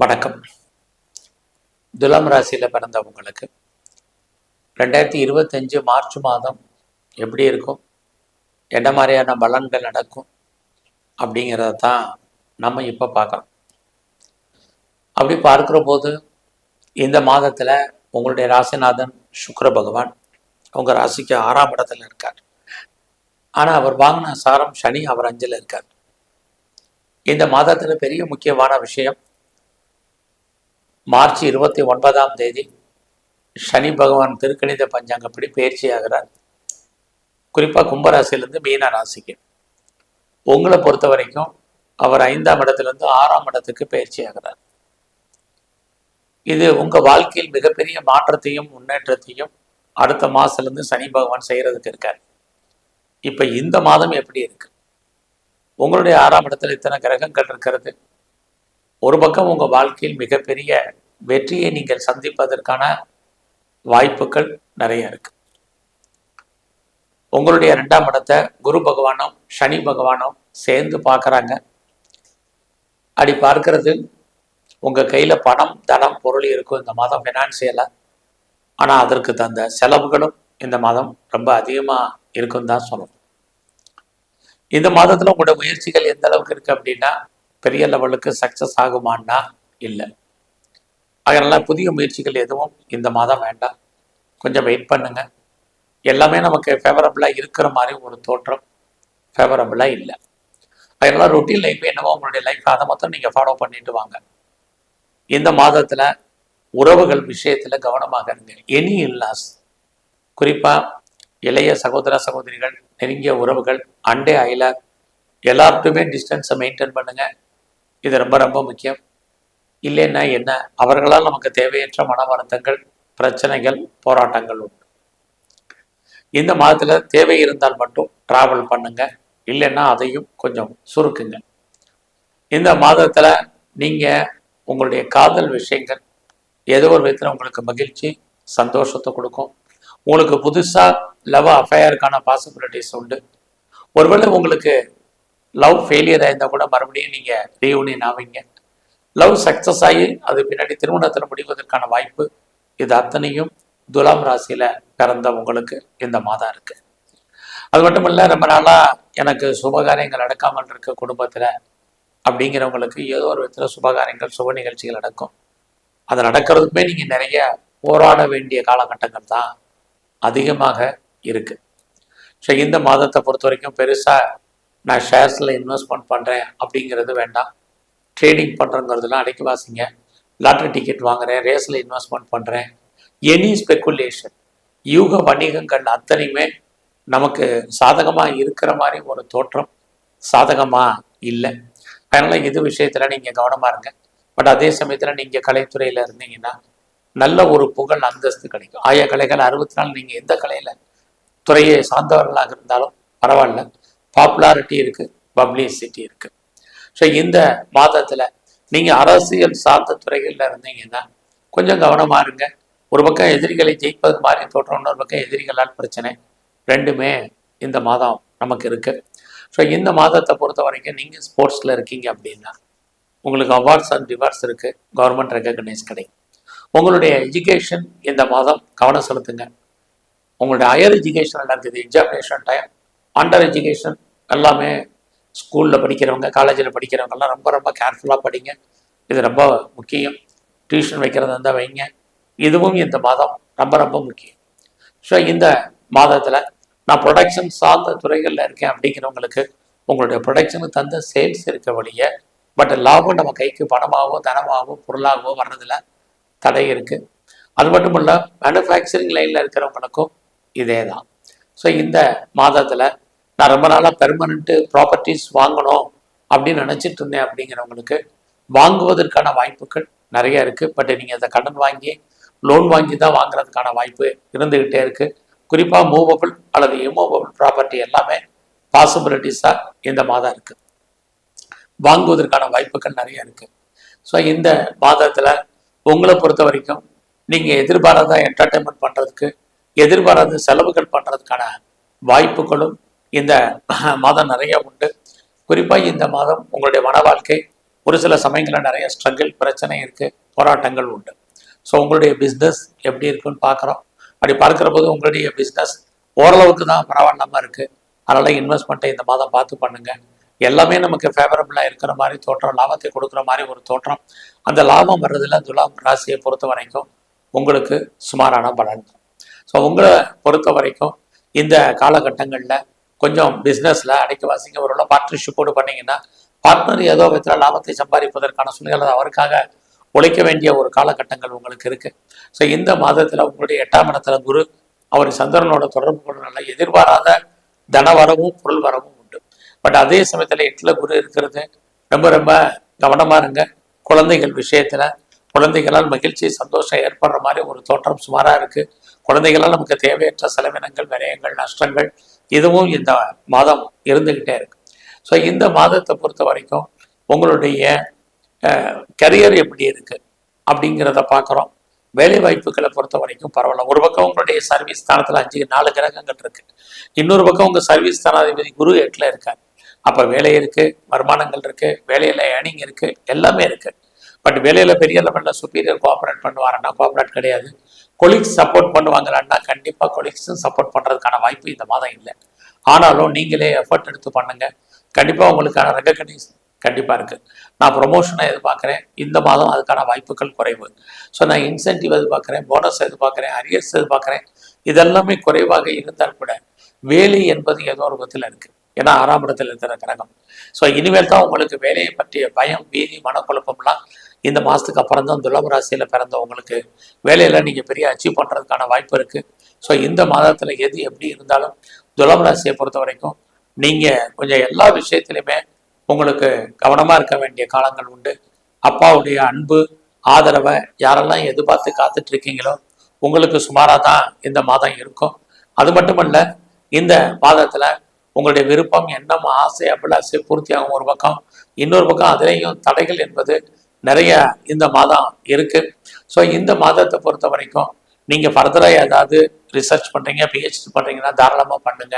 வணக்கம். துலாம் ராசியில் பிறந்தவங்களுக்கு ரெண்டாயிரத்தி இருபத்தஞ்சு மார்ச் மாதம் எப்படி இருக்கும்? என்ன மாதிரியான பலன்கள் நடக்கும்? அப்படிங்கிறத தான் நம்ம இப்போ பார்க்குறோம். அப்படி பார்க்குற போது இந்த மாதத்தில் உங்களுடைய ராசிநாதன் சுக்ர பகவான் உங்கள் ராசிக்கு ஆறாம் இடத்துல இருக்கார். ஆனால் அவர் வாங்கின சாரம் சனி அவர் அஞ்சில் இருக்கார். இந்த மாதத்தில் பெரிய முக்கியமான விஷயம் மார்ச் இருபத்தி ஒன்பதாம் தேதி சனி பகவான் திருக்கணித பஞ்சாங்கப்படி பயிற்சி ஆகிறார். குறிப்பாக கும்பராசிலேருந்து மீன ராசிக்கு. உங்களை பொறுத்த வரைக்கும் அவர் ஐந்தாம் இடத்துலேருந்து ஆறாம் இடத்துக்கு பயிற்சி ஆகிறார். இது உங்கள் வாழ்க்கையில் மிகப்பெரிய மாற்றத்தையும் முன்னேற்றத்தையும் அடுத்த மாதத்துலேருந்து சனி பகவான் செய்கிறதுக்கு இருக்கார். இப்போ இந்த மாதம் எப்படி இருக்கு? உங்களுடைய ஆறாம் இடத்துல இத்தனை கிரகங்கள் இருக்கிறது. ஒரு பக்கம் உங்கள் வாழ்க்கையில் மிகப்பெரிய வெற்றியை நீங்கள் சந்திப்பதற்கான வாய்ப்புகள் நிறைய இருக்கு. உங்களுடைய ரெண்டாம் இடத்தை குரு பகவானும் சனி பகவானும் சேர்ந்து பார்க்குறாங்க. அப்படி பார்க்கறது உங்கள் கையில் பணம் தனம் பொருள் இருக்கும் இந்த மாதம் ஃபினான்சியலாக ஆனால் அதற்கு தந்த செலவுகளும் இந்த மாதம் ரொம்ப அதிகமாக இருக்கும் தான் சொல்லணும். இந்த மாதத்தில் உங்களோட முயற்சிகள் எந்த அளவுக்கு இருக்குது அப்படின்னா பெரிய லெவலுக்கு சக்ஸஸ் ஆகுமான்னா இல்லை. அதனால் புதிய முயற்சிகள் எதுவும் இந்த மாதம் வேண்டாம். கொஞ்சம் வெயிட் பண்ணுங்க. எல்லாமே நமக்கு ஃபேவரபுளாக இருக்கிற மாதிரி ஒரு தோற்றம் ஃபேவரபுளாக இல்லை. அதனால் ரொட்டீன் லைஃப் என்னவோ உங்களுடைய லைஃப் அதை மொத்தம் நீங்கள் ஃபாலோ பண்ணிட்டு வாங்க. இந்த மாதத்தில் உறவுகள் விஷயத்தில் கவனமாக இருங்க. எனி இல்லாஸ் குறிப்பாக இளைய சகோதர சகோதரிகள் நெருங்கிய உறவுகள் அண்டே அயலார் எல்லார்ட்டுமே டிஸ்டன்ஸை மெயின்டைன் பண்ணுங்கள் இது ரொம்ப ரொம்ப முக்கியம். இல்லைன்னா என்ன? அவர்களால் நமக்கு தேவையற்ற மன வருத்தங்கள் பிரச்சனைகள் போராட்டங்கள் உண்டு. இந்த மாதத்தில் தேவை இருந்தால் மட்டும் டிராவல் பண்ணுங்க. இல்லைன்னா அதையும் கொஞ்சம் சுருக்குங்க. இந்த மாதத்தில் நீங்கள் உங்களுடைய காதல் விஷயங்கள் ஏதோ ஒரு விதத்தில் உங்களுக்கு மகிழ்ச்சி சந்தோஷத்தை கொடுக்கும். உங்களுக்கு புதுசாக லவ் அஃபையருக்கான பாசிபிலிட்டிஸ் உண்டு. ஒருவேளை உங்களுக்கு லவ் ஃபெயிலியர் ஆயிருந்தால் கூட மறுபடியும் நீங்கள் ரீயூனியன் ஆவீங்க லவ் சக்ஸஸ் ஆகி அது பின்னாடி திருமணத்தில் முடிவதற்கான வாய்ப்பு இது அத்தனையும் துலாம் ராசியில் பிறந்த உங்களுக்கு இந்த மாதம் இருக்குது அது மட்டும் இல்லை ரொம்ப நாளாக எனக்கு சுபகாரியங்கள் நடக்காமல் இருக்க குடும்பத்தில் அப்படிங்கிறவங்களுக்கு ஏதோ ஒரு விதத்தில் சுபகாரியங்கள் சுப நிகழ்ச்சிகள் நடக்கும். அது நடக்கிறதுக்குமே நீங்கள் நிறைய போராட வேண்டிய காலகட்டங்கள் தான் அதிகமாக இருக்குது ஸோ இந்த மாதத்தை பொறுத்த வரைக்கும் பெருசாக நான் ஷேர்ஸில் இன்வெஸ்ட்மெண்ட் பண்ணுறேன் அப்படிங்கிறது வேண்டாம். ட்ரேடிங் பண்ணுறங்கிறதுலாம் அடைக்க வாசிங்க. லாட்ரி டிக்கெட் வாங்குறேன் ரேஸில் இன்வெஸ்ட்மெண்ட் பண்ணுறேன் எனி ஸ்பெக்குலேஷன் யூக வணிகங்கள் அத்தனையுமே நமக்கு சாதகமாக இருக்கிற மாதிரி ஒரு தோற்றம் சாதகமாக இல்லை. அதனால் இது விஷயத்தில் நீங்கள் கவனமாக இருங்க. பட் அதே சமயத்தில் நீங்கள் கலைத்துறையில் இருந்தீங்கன்னா நல்ல ஒரு புகழ் அந்தஸ்து கிடைக்கும். ஆய கலைகள் அறுபத்தி நாள் நீங்கள் எந்த கலையில் துறையை சார்ந்தவர்களாக இருந்தாலும் பரவாயில்ல. பாப்புலாரிட்டி இருக்குது பப்ளிசிட்டி இருக்குது ஸோ இந்த மாதத்தில் நீங்கள் அரசியல் சார்ந்த துறைகளில் இருந்தீங்கன்னா கொஞ்சம் கவனமாக இருங்க. ஒரு பக்கம் எதிரிகளை ஜெயிப்பது மாதிரி தோற்றம் இன்னொரு பக்கம் எதிரிகளால் பிரச்சனை. ரெண்டுமே இந்த மாதம் நமக்கு இருக்குது ஸோ இந்த மாதத்தை பொறுத்த வரைக்கும் நீங்கள் ஸ்போர்ட்ஸில் இருக்கீங்க அப்படின்னா உங்களுக்கு அவார்ட்ஸ் அண்ட் ரிவார்ட்ஸ் இருக்குது கவர்மெண்ட் ரெக்கக்னைஸ் கிடைக்கும். உங்களுடைய எஜுகேஷன் இந்த மாதம் கவனம் செலுத்துங்க. உங்களுடைய ஹையர் எஜுகேஷன் நடக்குது. எக்ஸாமினேஷன் டைம் அண்டர் எஜுகேஷன் எல்லாமே ஸ்கூலில் படிக்கிறவங்க காலேஜில் படிக்கிறவங்கெல்லாம் ரொம்ப ரொம்ப கேர்ஃபுல்லாக படிங்க. இது ரொம்ப முக்கியம். டியூஷன் வைக்கிறதா இருந்தால் வைங்க. இதுவும் இந்த மாதம் ரொம்ப ரொம்ப முக்கியம். ஸோ இந்த மாதத்தில் நான் ப்ரொடக்ஷன் சார்ந்த துறைகளில் இருக்கேன் அப்படிங்கிறவங்களுக்கு உங்களுடைய ப்ரொடக்ஷனுக்கு தந்த சேல்ஸ் இருக்க வழிய பட் லாபம் நம்ம கைக்கு பணமாகவோ தனமாகவோ பொருளாகவோ வர்றதில் தடை இருக்குது அது மட்டும் இல்லை மேனுஃபேக்சரிங் லைனில் இருக்கிறவங்களுக்கும் இதே தான் ஸோ இந்த மாதத்தில் நான் ரொம்ப நாளாக பெர்மனண்ட்டு ப்ராப்பர்ட்டிஸ் வாங்கணும் அப்படின்னு நினச்சிட்டு இருந்தேன் அப்படிங்கிறவங்களுக்கு வாங்குவதற்கான வாய்ப்புகள் நிறைய இருக்குது பட் நீங்கள் அதை கடன் வாங்கி லோன் வாங்கி தான் வாங்குறதுக்கான வாய்ப்பு இருந்துக்கிட்டே இருக்குது குறிப்பாக மூவபிள் அல்லது இம்மூவபிள் ப்ராப்பர்ட்டி எல்லாமே பாசிபிலிட்டிஸாக இந்த மாதம் இருக்குது வாங்குவதற்கான வாய்ப்புகள் நிறைய இருக்குது ஸோ இந்த மாதத்தில் உங்களை பொறுத்த வரைக்கும் நீங்கள் எதிர்பாராத என்டர்டைன்மெண்ட் பண்ணுறதுக்கு எதிர்பாராத செலவுகள் பண்ணுறதுக்கான வாய்ப்புகளும் இந்த மாதம் நிறைய உண்டு. குறிப்பாக இந்த மாதம் உங்களுடைய மன வாழ்க்கை ஒரு சில சமயங்களில் நிறைய ஸ்ட்ரகிள் பிரச்சனை இருக்குது போராட்டங்கள் உண்டு. ஸோ உங்களுடைய பிஸ்னஸ் எப்படி இருக்குன்னு பார்க்குறோம். அப்படி பார்க்குற போது உங்களுடைய பிஸ்னஸ் ஓரளவுக்கு தான் பரவாயில்லாமல் இருக்குது அதனால் இன்வெஸ்ட்மெண்ட்டை இந்த மாதம் பார்த்து பண்ணுங்கள் எல்லாமே நமக்கு ஃபேவரபுளாக இருக்கிற மாதிரி தோற்றம் லாபத்தை கொடுக்குற மாதிரி ஒரு தோற்றம். அந்த லாபம் வர்றதில் துலாம் ராசியை பொறுத்த வரைக்கும் உங்களுக்கு சுமாரான பலன். ஸோ உங்களை பொறுத்த வரைக்கும் இந்த காலகட்டங்களில் கொஞ்சம் பிஸ்னஸில் அடைக்க வாசிங்க. ஒரு பார்ட்னர்ஷிப்போடு பண்ணீங்கன்னா பார்ட்னர் ஏதோ விதத்தில் லாபத்தை சம்பாதிப்பதற்கான சூழ்நிலை அவருக்காக உழைக்க வேண்டிய ஒரு காலகட்டங்கள் உங்களுக்கு இருக்கு. ஸோ இந்த மாதத்தில் உங்களுடைய எட்டாம் இடத்துல குரு அவர் சந்திரனோட தொடர்பு கொண்டனால எதிர்பாராத தன வரவும் பொருள் வரவும் உண்டு. பட் அதே சமயத்தில் எட்டில் குரு இருக்கிறது ரொம்ப ரொம்ப கவனமாக இருங்க. குழந்தைகள் விஷயத்தில் குழந்தைகளால் மகிழ்ச்சி சந்தோஷம் ஏற்படுற மாதிரி ஒரு தோற்றம் சுமாராக இருக்குது குழந்தைகளால் நமக்கு தேவையற்ற செலவினங்கள் விரயங்கள் நஷ்டங்கள் இதுவும் இந்த மாதம் இருந்துக்கிட்டே இருக்கு. ஸோ இந்த மாதத்தை பொறுத்த வரைக்கும் உங்களுடைய கரியர் எப்படி இருக்கு அப்படிங்கிறத பார்க்குறோம் வேலை வாய்ப்புகளை பொறுத்த வரைக்கும் பரவாயில்ல. ஒரு பக்கம் உங்களுடைய சர்வீஸ் ஸ்தானத்தில் அஞ்சு நாலு கிரகங்கள் இருக்கு. இன்னொரு பக்கம் உங்கள் சர்வீஸ் ஸ்தானாதிபதி குரு எட்டில் இருக்கார். அப்போ வேலை இருக்கு வருமானங்கள் இருக்கு வேலையில் ஏர்னிங் இருக்கு எல்லாமே இருக்கு. பட் வேலையில் பெரிய லெவலில் சுப்பீரியர் கோஆப்ரேட் பண்ணுவாரன்னா கோஆப்ரேட் கிடையாது. கொலிக்ஸ் சப்போர்ட் பண்ணுவாங்களான்னா கண்டிப்பாக கொலிக்ஸும் சப்போர்ட் பண்ணுறதுக்கான வாய்ப்பு இந்த மாதம் இல்லை. ஆனாலும் நீங்களே எஃபர்ட் எடுத்து பண்ணுங்க. கண்டிப்பாக உங்களுக்கான ரெக்கக்னைஸ் கண்டிப்பாக இருக்குது நான் ப்ரொமோஷனை எதிர்பார்க்குறேன். இந்த மாதம் அதுக்கான வாய்ப்புகள் குறைவு. ஸோ நான் இன்சென்டிவ் எதிர்பார்க்குறேன். போனஸ் எதிர்பார்க்குறேன். அரியர்ஸ் எதிர்பார்க்குறேன். இதெல்லாமே குறைவாக இருந்தால் கூட வேலை என்பது ஏதோ ஒரு விதத்தில் இருக்குது ஏன்னா ஆறாம் இடத்துல இருக்கிற கிரகம். ஸோ இனிமேல் தான் உங்களுக்கு வேலையை பற்றிய பயம் பீதி மனக்குழப்பம்லாம் இந்த மாதத்துக்கு அப்புறம் தான் துலாம் ராசியில் பிறந்தவங்களுக்கு வேலையில் நீங்கள் பெரிய அச்சீவ் பண்ணுறதுக்கான வாய்ப்பு இருக்குது ஸோ இந்த மாதத்தில் எது எப்படி இருந்தாலும் துலாம் ராசியை பொறுத்த வரைக்கும் நீங்கள் கொஞ்சம் எல்லா விஷயத்துலையுமே உங்களுக்கு கவனமாக இருக்க வேண்டிய காலங்கள் உண்டு. அப்பாவுடைய அன்பு ஆதரவை யாரெல்லாம் எதிர்பார்த்து காத்துட்டு இருக்கீங்களோ உங்களுக்கு சுமாராக தான் இந்த மாதம் இருக்கும். அது மட்டுமல்ல இந்த மாதத்தில் உங்களுடைய விருப்பம் எண்ணம் ஆசை அபிலாசை பூர்த்தியாகும் ஒரு பக்கம் இன்னொரு பக்கம் அதுலேயும் தடைகள் என்பது நிறைய இந்த மாதம் இருக்கு. ஸோ இந்த மாதத்தை பொறுத்த வரைக்கும் நீங்கள் ஃபர்தராக ஏதாவது ரிசர்ச் பண்ணுறீங்க பிஹெச்டி பண்ணுறீங்கன்னா தாராளமாக பண்ணுங்க.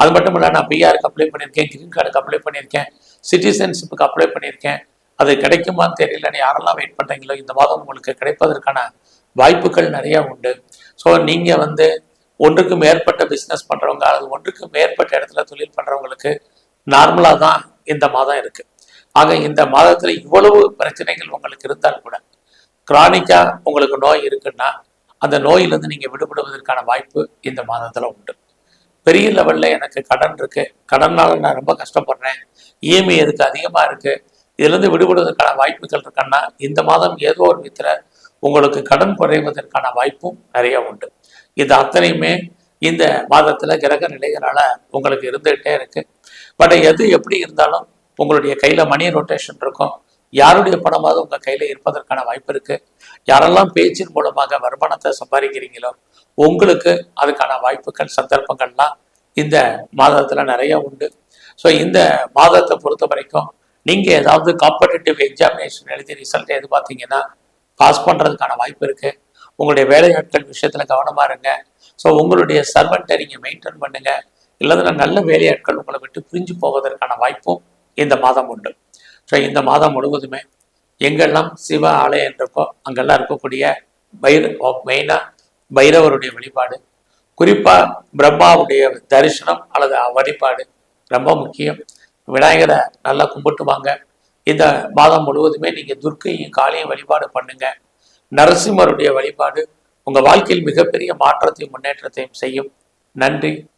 அது மட்டும் இல்லை நான் பிஆருக்கு அப்ளை பண்ணியிருக்கேன் கிரீன் கார்டுக்கு அப்ளை பண்ணியிருக்கேன் சிட்டிசன்ஷிப்புக்கு அப்ளை பண்ணியிருக்கேன். அது கிடைக்குமான்னு தெரியலன்னு யாரெல்லாம் வெயிட் பண்ணுறீங்களோ இந்த மாதம் உங்களுக்கு கிடைப்பதற்கான வாய்ப்புகள் நிறைய உண்டு. ஸோ நீங்கள் வந்து ஒன்றுக்கு மேற்பட்ட பிஸ்னஸ் பண்ணுறவங்க அல்லது ஒன்றுக்கு மேற்பட்ட இடத்துல தொழில் பண்ணுறவங்களுக்கு நார்மலாக தான் இந்த மாதம் இருக்குது ஆக இந்த மாதத்தில் இவ்வளவு பிரச்சனைகள் உங்களுக்கு இருந்தால் கூட கிரானிக்காக உங்களுக்கு நோய் இருக்குன்னா அந்த நோயிலிருந்து நீங்கள் விடுபடுவதற்கான வாய்ப்பு இந்த மாதத்தில் உண்டு. பெரிய லெவலில் எனக்கு கடன் இருக்குது கடனால் நான் ரொம்ப கஷ்டப்படுறேன். இஎம்ஐ எதுக்கு அதிகமாக இருக்குது இதுலேருந்து விடுபடுவதற்கான வாய்ப்புகள் இருக்குன்னா இந்த மாதம் ஏதோ ஒரு விதத்தில் உங்களுக்கு கடன் குறைவதற்கான வாய்ப்பும் நிறைய உண்டு. இது அத்தனையுமே இந்த மாதத்தில் கிரக நிலைகளால் உங்களுக்கு இருந்துகிட்டே இருக்குது பட் எது எப்படி இருந்தாலும் உங்களுடைய கையில் மணி ரொட்டேஷன் இருக்கும். யாருடைய பணமாவது உங்கள் கையில் இருப்பதற்கான வாய்ப்பு இருக்குது யாரெல்லாம் பேச்சின் மூலமாக வருமானத்தை சம்பாதிக்கிறீங்களோ உங்களுக்கு அதுக்கான வாய்ப்புகள் சந்தர்ப்பங்கள்லாம் இந்த மாதத்தில் நிறைய உண்டு. ஸோ இந்த மாதத்தை பொறுத்த வரைக்கும் நீங்கள் ஏதாவது காம்படிட்டிவ் எக்ஸாமினேஷன் எழுதி ரிசல்ட் எதிர்பார்த்தீங்கன்னா பாஸ் பண்ணுறதுக்கான வாய்ப்பு இருக்குது உங்களுடைய வேலையாட்கள் விஷயத்தில் கவனமாக இருங்க. ஸோ உங்களுடைய சர்வெண்ட்டை நீங்கள் மெயின்டைன் பண்ணுங்கள் இல்லைன்னா நல்ல வேலையாட்கள் உங்களை விட்டு பிரிஞ்சு போவதற்கான வாய்ப்பும் இந்த மாதம் உண்டு. ஸோ இந்த மாதம் முழுவதுமே எங்கெல்லாம் சிவ ஆலயம் இருக்கோ அங்கெல்லாம் இருக்கக்கூடிய பைர மெயினாக பைரவருடைய வழிபாடு குறிப்பாக பிரம்மாவுடைய தரிசனம் அல்லது வழிபாடு ரொம்ப முக்கியம். விநாயகரை நல்லா கும்பிட்டு வாங்க இந்த மாதம் முழுவதுமே நீங்கள் துர்க்கையும் காளியும் வழிபாடு பண்ணுங்க. நரசிம்மருடைய வழிபாடு உங்கள் வாழ்க்கையில் மிகப்பெரிய மாற்றத்தையும் முன்னேற்றத்தையும் செய்யும். நன்றி.